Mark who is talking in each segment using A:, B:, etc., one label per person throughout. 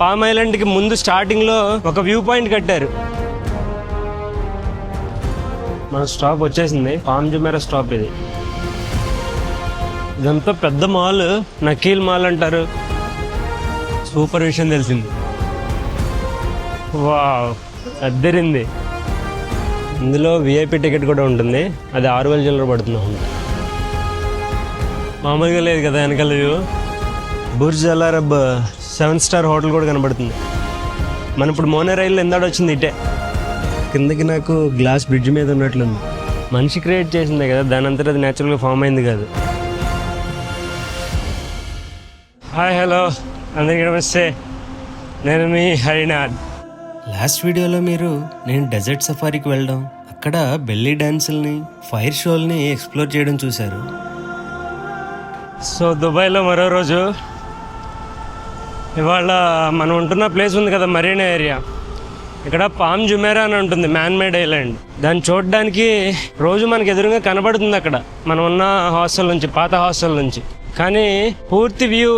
A: Palm ఐలాండ్కి ముందు స్టార్టింగ్లో ఒక వ్యూ పాయింట్ కట్టారు. మన స్టాప్ వచ్చేసింది. పామ్ జుమేరా స్టాప్ ఇది. ఇదంతా పెద్ద మాల్. నకీల్ మాల్ అంటారు. సూపర్ విషయం తెలిసింది. వావ్ అద్దరింది. ఇందులో విఐపి టికెట్ కూడా ఉంటుంది. అది ఆరు వేల చిల్లర పడుతుంది మామూలుగా లేదు కదా వెనకాల view. Burj Al Arab seven star hotel కూడా కనబడుతుంది. మన ఇప్పుడు మోనే రైలు ఎందాడు వచ్చింది ఇటే. కిందకి నాకు గ్లాస్ బ్రిడ్జ్ మీద ఉన్నట్లుంది. మనిషి క్రియేట్ చేసిందే కదా దాని అంతటా అది న్యాచురల్గా ఫామ్ అయింది కాదు. Hi hello. అందరికీ నమస్తే. నేను మీ హరినాథ్.
B: లాస్ట్ వీడియోలో మీరు నేను డెజర్ట్ సఫారీకి వెళ్ళడం అక్కడ బెల్లీ డాన్సుల్ని ఫైర్ షోల్ని ఎక్స్ప్లోర్ చేయడం చూశారు.
A: సో దుబాయ్లో మరో రోజు ఇవాళ మనం ఉంటున్న ప్లేస్ ఉంది కదా మరీనా ఏరియా ఇక్కడ పామ్ జుమేరా అని ఉంటుంది మ్యాన్ మేడ్ ఐలాండ్ దాన్ని చూడడానికి రోజు మనకు ఎదురుగా కనబడుతుంది అక్కడ. మనం ఉన్న హాస్టల్ నుంచి పాత హాస్టల్ నుంచి. కానీ పూర్తి వ్యూ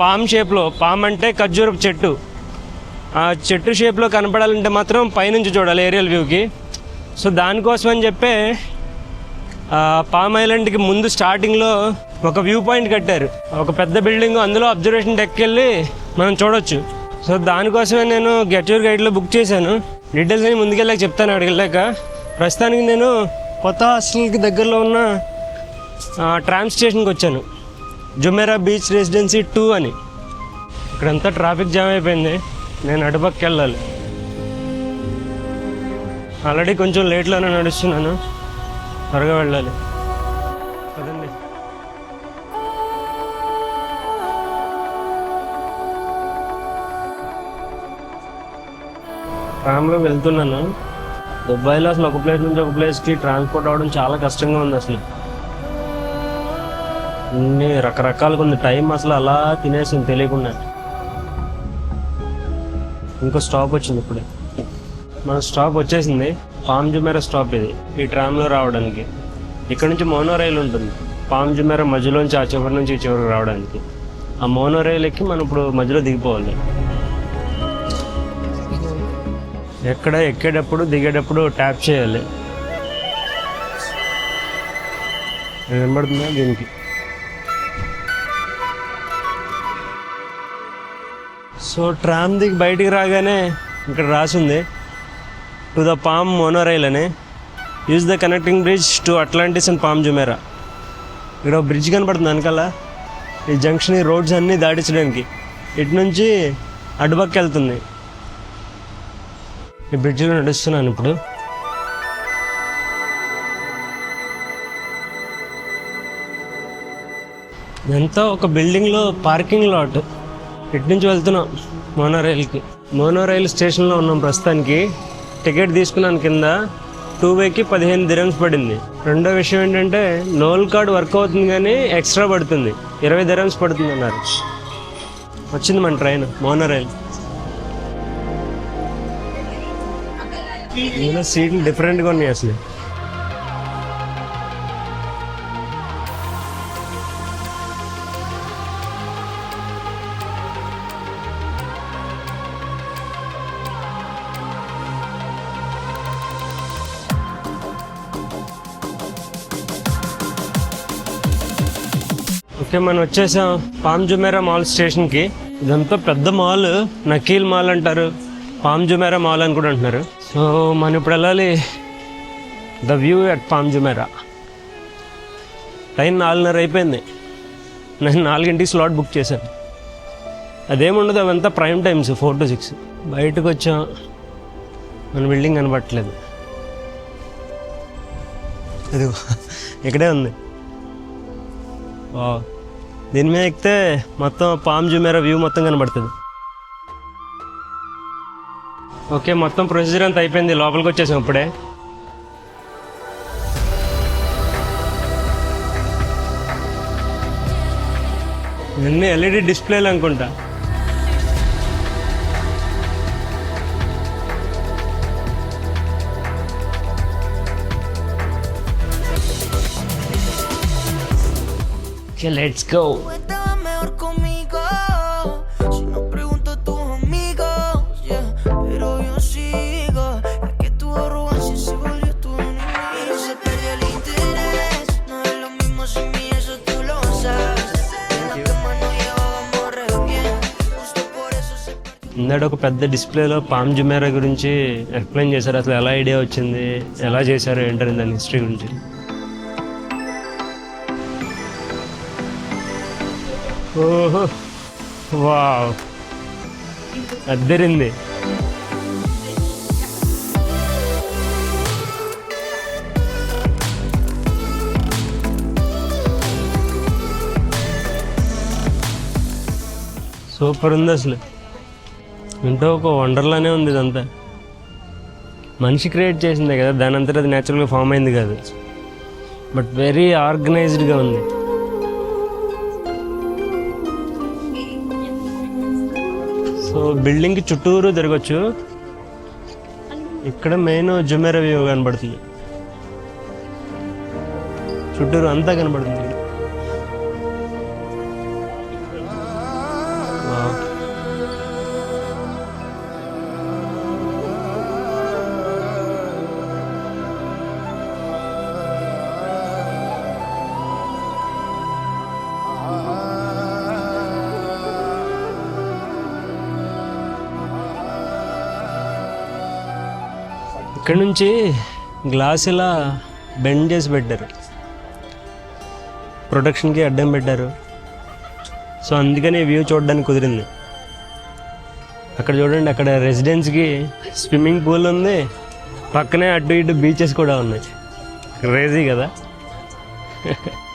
A: పామ్ షేప్లో పామ్ అంటే ఖర్జూరపు చెట్టు. ఆ చెట్టు షేప్లో కనపడాలంటే మాత్రం పైనుంచి చూడాలి ఏరియల్ వ్యూకి సో దానికోసం అని చెప్పే పామ్ ఐలాండ్కి ముందు స్టార్టింగ్లో ఒక వ్యూ పాయింట్ కట్టారు. ఒక పెద్ద బిల్డింగ్ అందులో అబ్జర్వేషన్ డెక్కి వెళ్ళి మనం చూడొచ్చు. సో దానికోసమే నేను గెట్యూర్ గైడ్లో బుక్ చేశాను. డీటెయిల్స్ అని ముందుకెళ్ళాక చెప్తాను అక్కడికి వెళ్ళాక ప్రస్తుతానికి నేను కొత్త హాస్టల్కి దగ్గరలో ఉన్న ట్రామ్ స్టేషన్కి వచ్చాను. జుమేరా బీచ్ రెసిడెన్సీ టూ అని. ఇక్కడంతా ట్రాఫిక్ జామ్ అయిపోయింది. నేను అటుపక్క వెళ్ళాలి ఆల్రెడీ కొంచెం లేట్లోనే నడుస్తున్నాను. త్వరగా వెళ్ళాలి. పదండి. ట్రామ్లో వెళ్తున్నాను. దుబాయ్లో అసలు ఒక ప్లేస్ నుంచి ఒక ప్లేస్కి ట్రాన్స్పోర్ట్ అవ్వడం చాలా కష్టంగా ఉంది అసలు. అన్ని రకరకాలుగా ఉంది. టైం అసలు అలా తినేసింది తెలియకుండా. ఇంకో స్టాప్ వచ్చింది ఇప్పుడే. మన స్టాప్ వచ్చేసింది. పామ్ జుమెరా స్టాప్ ఇది ఈ ట్రామ్లో రావడానికి. ఇక్కడ నుంచి మోనో రైలు ఉంటుంది. పామ్ జుమేరా మధ్యలోంచి ఆ చివరి నుంచి ఈ చివరికి రావడానికి. ఆ మోనో రైలు ఎక్కి మనం ఇప్పుడు మధ్యలో దిగిపోవాలి. ఎక్కడ ఎక్కేటప్పుడు దిగేటప్పుడు ట్యాప్ చేయాలి. వినబడుతుందా దీనికి? సో ట్రామ్ దిగి బయటికి రాగానే ఇక్కడ రాసింది టు ద పామ్ మోనోరైల్ అని use the connecting bridge to Atlantis and Palm Jumeirah ఇక్కడ ఒక బ్రిడ్జ్ కనపడుతుంది వెనకాల. ఈ జంక్షన్ ఈ రోడ్స్ అన్నీ దాటించడానికి. ఇటు నుంచి అటుపక్క వెళ్తుంది. ఈ బ్రిడ్జ్లో నడుస్తున్నాను ఇప్పుడు. ఇదంతా ఒక బిల్డింగ్లో పార్కింగ్ లాట్ ఇటు నుంచి వెళ్తున్నాం. మోనో రైల్కి మోనో రైల్ స్టేషన్లో ఉన్నాం ప్రస్తుతానికి. టికెట్ తీసుకున్నాను కింద టూ వేకి పదిహేను దిరమ్స్ పడింది. రెండో విషయం ఏంటంటే నోల్ కార్డ్ వర్క్ అవుతుంది కానీ ఎక్స్ట్రా పడుతుంది. ఇరవై దిరమ్స్ పడుతుంది అన్నారు. వచ్చింది మన ట్రైన్ మోనో రైల్. సీట్లు డిఫరెంట్గా ఉన్నాయి అసలు. ఓకే మనం వచ్చేసాం పామ్ జుమేరా మాల్ స్టేషన్కి ఇదంతా పెద్ద మాల్ నకీల్ మాల్ అంటారు. పామ్ జుమేరా మాల్ అని కూడా అంటున్నారు. సో మనం ఇప్పుడు వెళ్ళాలి. The view at Palm Jumeirah. Time నాలుగున్నర అయిపోయింది. నేను నాలుగింటికి స్లాట్ బుక్ చేశాను. అదేముండదు అవంతా prime times four to six. బయటకు వచ్చాం. మన బిల్డింగ్ కనబట్టలేదు ఇది ఇక్కడే ఉంది. దీని మీద ఎక్కితే మొత్తం పామ్ జుమేరా వ్యూ మొత్తం కనబడుతుంది. ఓకే మొత్తం ప్రొసీజర్ అంతా అయిపోయింది. లోపలికి వచ్చేసాం ఇప్పుడే. ఇవన్నీ ఎల్ఈడి డిస్ప్లేలు అనుకుంటా. que let's go. ముందడు ఒక పెద్ద డిస్ప్లేలో పామ్ జుమేరా గురించి ఎక్స్ప్లెయిన్ చేశారు. అసలు ఎలా ఐడియా వచ్చింది? ఎలా చేశారు? ఏంటని దాని హిస్టరీ గురించి. ఓహో. వావ్. అద్దరింది. సూపర్ ఉంది అసలు. ఇంటో ఒక వండర్లానే ఉంది ఇదంతా. మనిషి క్రియేట్ చేసిందే కదా దాని అంతా అది న్యాచురల్గా ఫామ్ అయింది కాదు. బట్ వెరీ ఆర్గనైజ్డ్గా ఉంది. సో బిల్డింగ్ చుట్టూరు తిరగచ్చు. ఇక్కడ మెయిన్ జుమేరా వ్యూ కనబడుతుంది. చుట్టూరు అంతా కనబడుతుంది. అక్కడి నుంచి గ్లాస్ ఇలా బెండ్ చేసి పెట్టారు. ప్రొటెక్షన్కి అడ్డం పెట్టారు. సో అందుకని వ్యూ చూడడానికి కుదిరింది. అక్కడ చూడండి అక్కడ రెసిడెన్స్కి స్విమ్మింగ్ పూల్ ఉంది. పక్కనే అటు ఇటు బీచెస్ కూడా ఉన్నాయి. క్రేజీ కదా?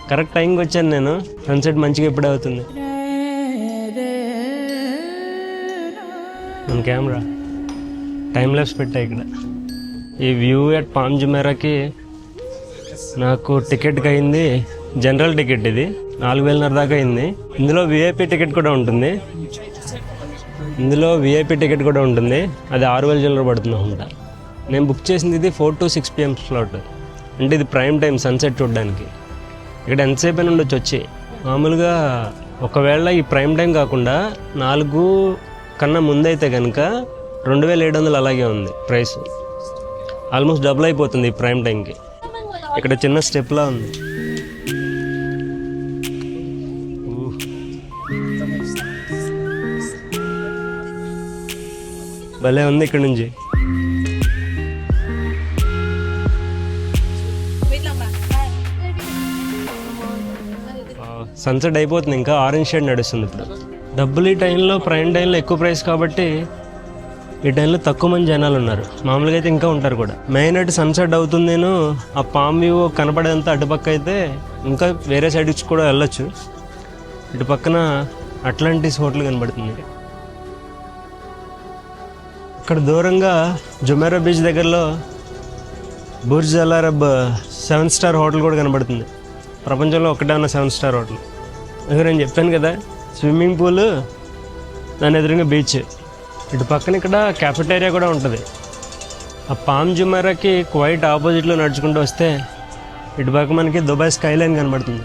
A: కరెక్ట్ టైంకి వచ్చాను నేను. సన్సెట్ మంచిగా ఎప్పుడే అవుతుంది. మన కెమెరా టైం లెఫ్స్ పెట్టా ఇక్కడ. ఈ వ్యూ ఎట్ పామ్ నాకు టికెట్కి అయింది జనరల్ టికెట్ ఇది. నాలుగు వేలన్నర దాకా అయింది. ఇందులో విఐపి టికెట్ కూడా ఉంటుంది. ఇందులో విఐపి టికెట్ కూడా ఉంటుంది. అది ఆరు వేల చిల్లర పడుతుంది అనుకుంటా. నేను బుక్ చేసింది ఇది four to six PM slot. అంటే ఇది ప్రైమ్ టైం సన్సెట్ చూడడానికి. ఇక్కడ ఎంతసేపు అయినా ఉండొచ్చు వచ్చి. మామూలుగా ఒకవేళ ఈ ప్రైమ్ టైం కాకుండా నాలుగు కన్నా ముందైతే కనుక రెండు వేల ఏడు వందలు అలాగే ఉంది ప్రైస్. ఆల్మోస్ట్ డబుల్ అయిపోతుంది ఈ ప్రైమ్ టైంకి. ఇక్కడ చిన్న స్టెప్లా ఉంది. భలే ఉంది ఇక్కడ నుంచి. సన్సెట్ అయిపోతుంది ఇంకా ఆరెంజ్ షేడ్ నడుస్తుంది ఇప్పుడు. డబ్బులు ఈ టైంలో ప్రైమ్ టైంలో ఎక్కువ ప్రైస్ కాబట్టి ఈ టైంలో తక్కువ మంది జనాలు ఉన్నారు. మామూలుగా అయితే ఇంకా ఉంటారు కూడా. మెయిన్ అటు సన్సెట్ అవుతుంది నేను ఆ పామ్ వ్యూ కనపడేంత అటుపక్క అయితే ఇంకా వేరే సైడ్ నుంచి కూడా వెళ్ళొచ్చు. ఇటు పక్కన అట్లాంటిస్ హోటల్ కనబడుతుంది. ఇక్కడ దూరంగా జుమేరా బీచ్ దగ్గరలో Burj Al Arab seven star hotel కూడా కనబడుతుంది. ప్రపంచంలో ఒకటే ఉన్న సెవెన్ స్టార్ హోటల్ అదే నేను చెప్పాను కదా స్విమ్మింగ్ పూల్ దాని ఎదురుగా బీచ్ ఇటు పక్కన ఇక్కడ క్యాఫెటేరియా కూడా ఉంటుంది. ఆ పామ్ జుమారాకి క్వైట్ ఆపోజిట్లో నడుచుకుంటూ వస్తే ఇటు పక్క మనకి దుబాయ్ స్కై లైన్ కనబడుతుంది.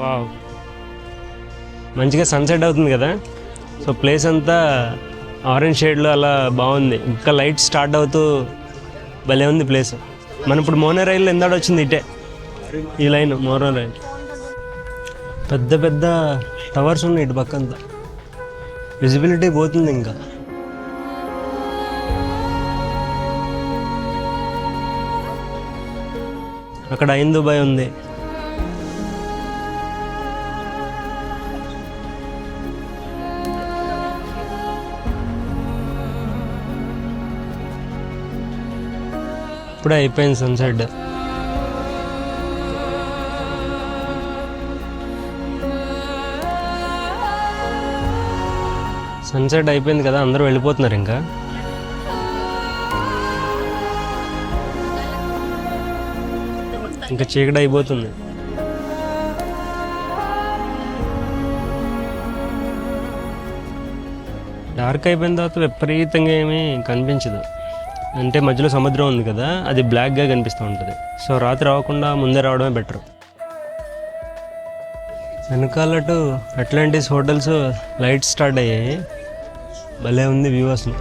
A: వావ్ మంచిగా సన్సెట్ అవుతుంది కదా? సో ప్లేస్ అంతా ఆరెంజ్ షేడ్లో అలా బాగుంది. ఇంకా లైట్ స్టార్ట్ అవుతూ భలే ఉంది ప్లేస్ మన ఇప్పుడు మోనో రైలు ఎందాడు వచ్చింది ఇటే? ఈ లైన్ మోనో రైల్. పెద్ద పెద్ద టవర్స్ ఉన్నాయి ఇటు పక్కంతా విజిబిలిటీ పోతుంది ఇంకా. అక్కడ ఐన్ దుబాయ్ ఉంది. ఇప్పుడే అయిపోయింది సన్సెట్ సన్సెట్ అయిపోయింది కదా అందరూ వెళ్ళిపోతున్నారు ఇంకా. ఇంకా చీకటి అయిపోతుంది. డార్క్ అయిపోయిన తర్వాత విపరీతంగా ఏమీ కనిపించదు. అంటే మధ్యలో సముద్రం ఉంది కదా అది బ్లాక్గా కనిపిస్తూ ఉంటుంది. సో రాత్రి రాకుండా ముందే రావడమే బెటర్. వెనకాలటు అట్లాంటిస్ హోటల్స్ లైట్స్ స్టార్ట్ అయ్యాయి. భలే ఉంది వ్యూ అసలు.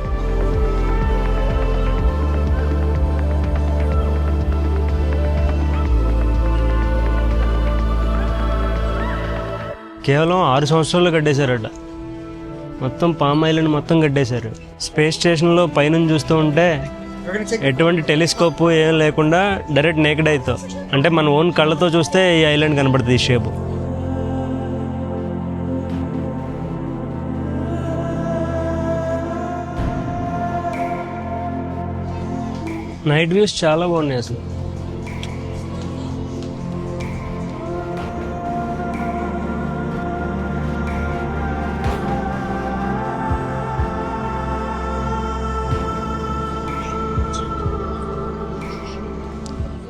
A: కేవలం ఆరు సంవత్సరాలు కట్టేశారట. మొత్తం పామ్ ఐలాండ్ మొత్తం కట్టేశారు. స్పేస్ స్టేషన్లో పైనుంచి చూస్తూ ఉంటే ఎటువంటి టెలిస్కోప్ ఏం లేకుండా డైరెక్ట్ నేకెడ్ అవుతావు అంటే మన ఓన్ కళ్ళతో చూస్తే ఈ ఐలాండ్ కనబడుతుంది ఈ షేప్. నైట్ వ్యూస్ చాలా బాగున్నాయి అసలు.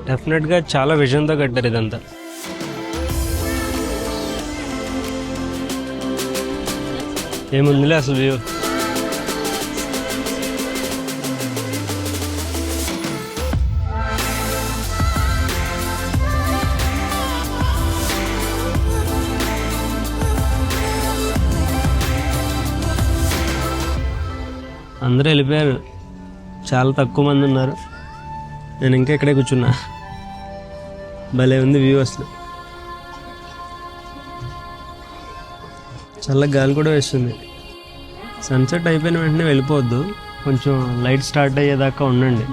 A: డెఫినెట్గా చాలా విజన్తో కట్టారు ఇదంతా. ఏముందిలే అసలు వ్యూ? అందరూ వెళ్ళిపోయారు. చాలా తక్కువ మంది ఉన్నారు. నేను ఇంకా ఇక్కడే కూర్చున్నా. భలే ఉంది వ్యూ అసలు. చల్ల గాలి కూడా వేస్తుంది. సన్సెట్ అయిపోయిన వెంటనే వెళ్ళిపోవద్దు. కొంచెం లైట్ స్టార్ట్ అయ్యేదాకా ఉండండి.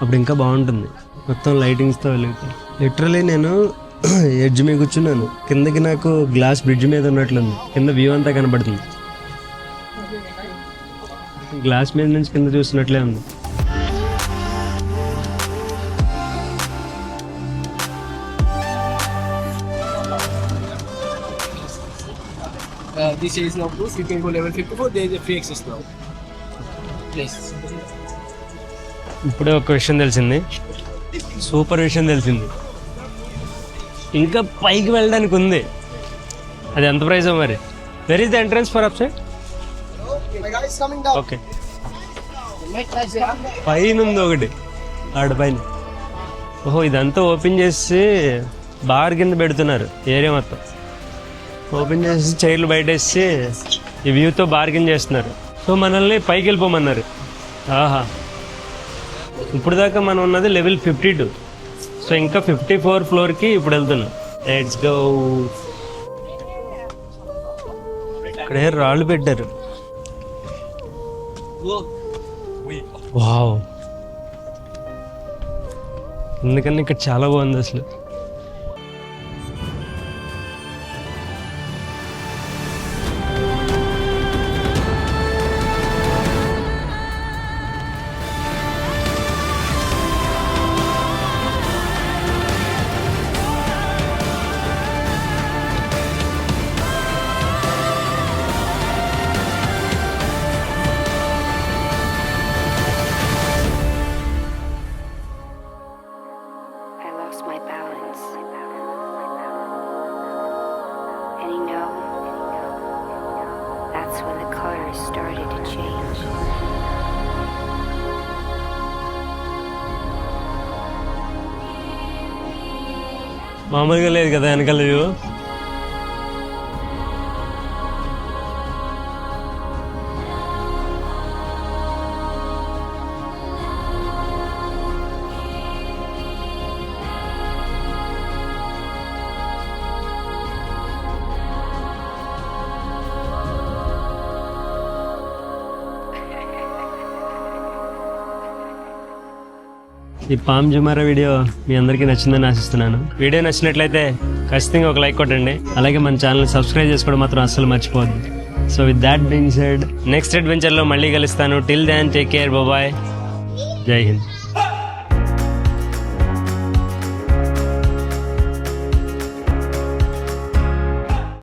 A: అప్పుడు ఇంకా బాగుంటుంది. మొత్తం లైటింగ్స్తో వెలుగుతాయి. లిటరలీ నేను ఎడ్జ్ మీద కూర్చున్నాను. కిందకి నాకు గ్లాస్ బ్రిడ్జ్ మీద ఉన్నట్లుంది. కింద వ్యూ అంతా కనబడుతుంది. గ్లాస్ మీద నుంచి కింద చూస్తున్నట్లే ఉంది
C: Uh, this is now proof. You can go level 54. There is a free access now. Please.
A: ఇప్పుడే ఒక విషయం తెలిసింది సూపర్ విషయం తెలిసింది ఇంకా పైకి వెళ్ళడానికి ఉంది అది ఎంత ప్రైస్ మరి where is the entrance for up side okay పైన ఉంది ఒకటి. ఆడ పైన. ఓహో ఇదంతా ఓపెన్ చేసి బార్ కింద పెడుతున్నారు ఏరియా మొత్తం. ఓపెన్ చేసి చైర్లు బయటేసి ఈ వ్యూతో బార్గెన్ చేస్తున్నారు. సో మనల్ని పైకి వెళ్ళిపోమన్నారు. ఆహా. ఇప్పుడు దాకా మనం ఉన్నది లెవెల్ ఫిఫ్టీ టూ. సో ఇంకా ఫిఫ్టీ ఫోర్ ఫ్లోర్కి ఇప్పుడు వెళ్తున్నాం. లెట్స్ గో ఇక్కడ రాళ్ళు పెట్టారు. వావ్ ఎందుకని ఇక్కడ చాలా బాగుంది అసలు. మామూలుగా లేదు కదా వెనకాల ఈ పామ్ జుమారా వీడియో మీ అందరికీ నచ్చిందని ఆశిస్తున్నాను. వీడియో నచ్చినట్లయితే ఖచ్చితంగా ఒక లైక్ కొట్టండి. అలాగే మన ఛానల్ సబ్స్క్రైబ్ చేసుకోవడం మాత్రం అస్సలు మర్చిపోవద్దు. So with that being said next అడ్వెంచర్లో మళ్ళీ కలుస్తాను. Till then take care bye జై హింద్.